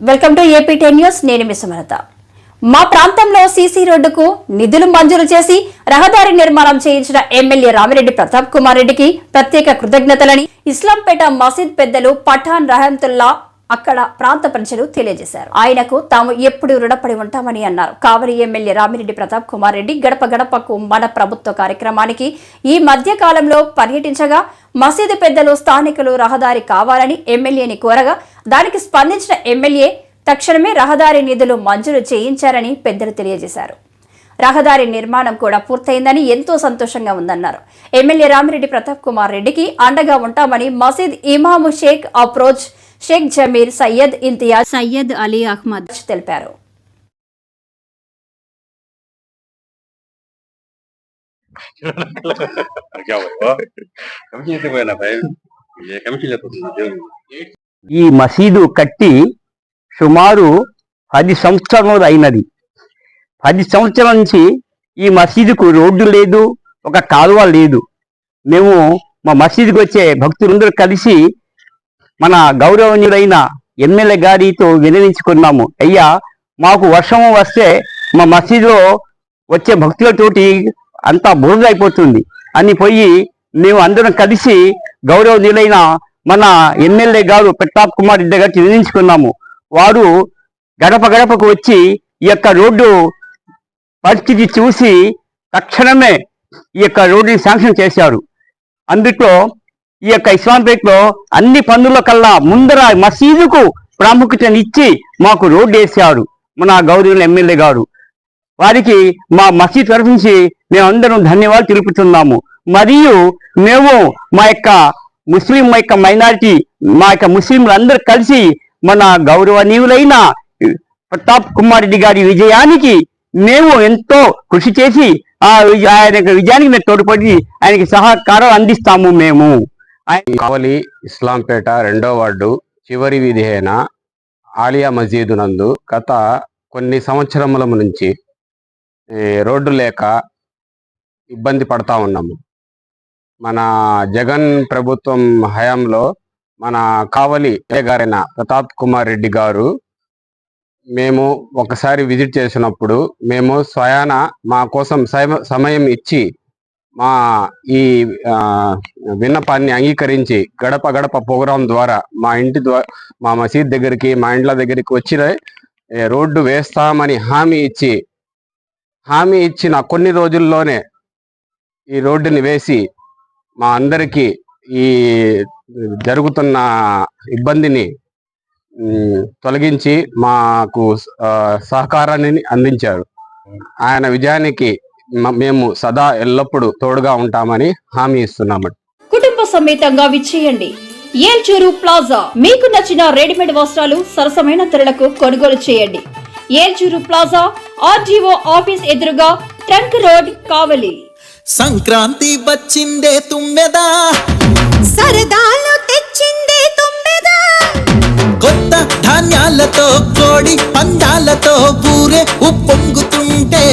Welcome to A P ten news నేను మీ సుమలత. మా ప్రాంతంలో సీసీ రోడ్డుకు నిధులు మంజూరు చేసి రహదారి నిర్మాణం చేయించిన ఎమ్మెల్యే రామిరెడ్డి ప్రతాప్ కుమార్ రెడ్డికి ప్రత్యేక కృతజ్ఞతలని ఇస్లాంపేట మసీద్ పెద్దలు పఠాన్ రహంతుల్లా అక్కడ ప్రాంత ప్రజలు తెలియజేశారు. ఆయనకు తాము ఎప్పుడు రుణపడి ఉంటామని అన్నారు. Kavali M L A Ramireddy Pratap Kumar Reddy గడప గడపకు మన ప్రభుత్వ కార్యక్రమానికి ఈ మధ్య కాలంలో పర్యటించగా మసీదు పెద్దలు స్థానికులు రహదారి కావాలని ఎమ్మెల్యేని కోరగా దానికి స్పందించిన ఎమ్మెల్యే తక్షణమే రహదారి నిధులు మంజూరు చేయించారని పెద్దలు తెలియజేశారు. రహదారి నిర్మాణం కూడా పూర్తయిందని ఎంతో సంతోషంగా ఉందన్నారు. ఎమ్మెల్యే రామిరెడ్డి ప్రతాప్ కుమార్ రెడ్డికి అండగా ఉంటామని మసీద్ ఇమాము షేక్ అప్రోచ్ షేక్ జమీర్ సయ్యద్ ఇంతియాజ్ సయ్యద్ అలీ అహ్మద్ తెలిపారు. ఈ మసీదు కట్టి సుమారు పది సంవత్సరంలో అయినది. పది సంవత్సరం నుంచి ఈ మసీదుకు రోడ్డు లేదు ఒక కాలువ లేదు. మేము మా మసీదుకు వచ్చే భక్తులందరూ కలిసి మన గౌరవనీయుడైన ఎమ్మెల్యే గారితో వినవించుకున్నాము. అయ్యా మాకు వర్షం వస్తే మా మసీదులో వచ్చే భక్తులతోటి అంతా బురద అయిపోతుంది అని పోయి మేము అందరం కలిసి గౌరవనీయులైన మన ఎమ్మెల్యే గారు ప్రతాప్ కుమార్ రెడ్డి గారికి నిర్ణయించుకున్నాము వారు గడప గడపకు వచ్చి ఈ యొక్క రోడ్డు పరిస్థితి చూసి తక్షణమే ఈ యొక్క రోడ్డుని శాంక్షన్ చేశారు. అందుట్లో ఈ యొక్క ఇస్లాంపేటలో అన్ని పనుల కల్లా ముందర మసీదుకు ప్రాముఖ్యతనిచ్చి మాకు రోడ్డు వేశారు మన గౌరవ ఎమ్మెల్యే గారు. వారికి మా మసీద్ తరఫు నుంచి మేమందరం ధన్యవాదాలు తెలుపుతున్నాము. మరియు మేము మా యొక్క ముస్లిం యొక్క మైనారిటీ మా యొక్క ముస్లింలందరూ కలిసి మన గౌరవనీయులైన ప్రతాప్ కుమార్ రెడ్డి గారి విజయానికి మేము ఎంతో కృషి చేసి ఆ ఆయన యొక్క విజయానికి మేము తోడ్పడి ఆయనకి సహకారం అందిస్తాము మేము. కావలి ఇస్లాంపేట రెండో వార్డు చివరి వీధి అయిన ఆలియా మసీదు నందు గత కొన్ని సంవత్సరముల నుంచి రోడ్డు లేక ఇబ్బంది పడతా ఉన్నాము. మన జగన్ ప్రభుత్వం హయాంలో మన కావలి గారైన ప్రతాప్ కుమార్ రెడ్డి గారు మేము ఒకసారి విజిట్ చేసినప్పుడు మేము స్వయాన మా కోసం సమ- సమయం ఇచ్చి మా ఈ విన్నపాన్ని అంగీకరించి గడప గడప ప్రోగ్రాం ద్వారా మా ఇంటి ద్వారా మా మసీద్ దగ్గరికి మా ఇండ్ల దగ్గరికి వచ్చిన రోడ్డు వేస్తామని హామీ ఇచ్చి హామీ ఇచ్చిన కొన్ని రోజుల్లోనే ఈ రోడ్డుని వేసి మా అందరికీ ఈ జరుగుతున్న ఇబ్బందిని తొలగించి మాకు సహకారాన్ని అందించారు. ఆయన విజయానికి మేము సదా ఎల్లప్పుడూ తోడుగా ఉంటామని హామీ ఇస్తున్నామండి కుటుంబ సమేతంగా విచ్చేయండి. ఏల్చూరు ప్లాజా. మీకు నచ్చిన రెడీమేడ్ వస్త్రాలు సరసమైన ధరలకు కొనుగోలు చేయండి. Elchuru plaza R D O office ఎదురుగా ట్రంక్ రోడ్ కావలి. సంక్రాంతి వచ్చిందే తుమ్మెదా? సరదాలు తెచ్చిందే తుమ్మెదా? కొత్త ధాన్యాలతో కోడి పందాలతో ఊరే ఉప్పొంగుతుంటే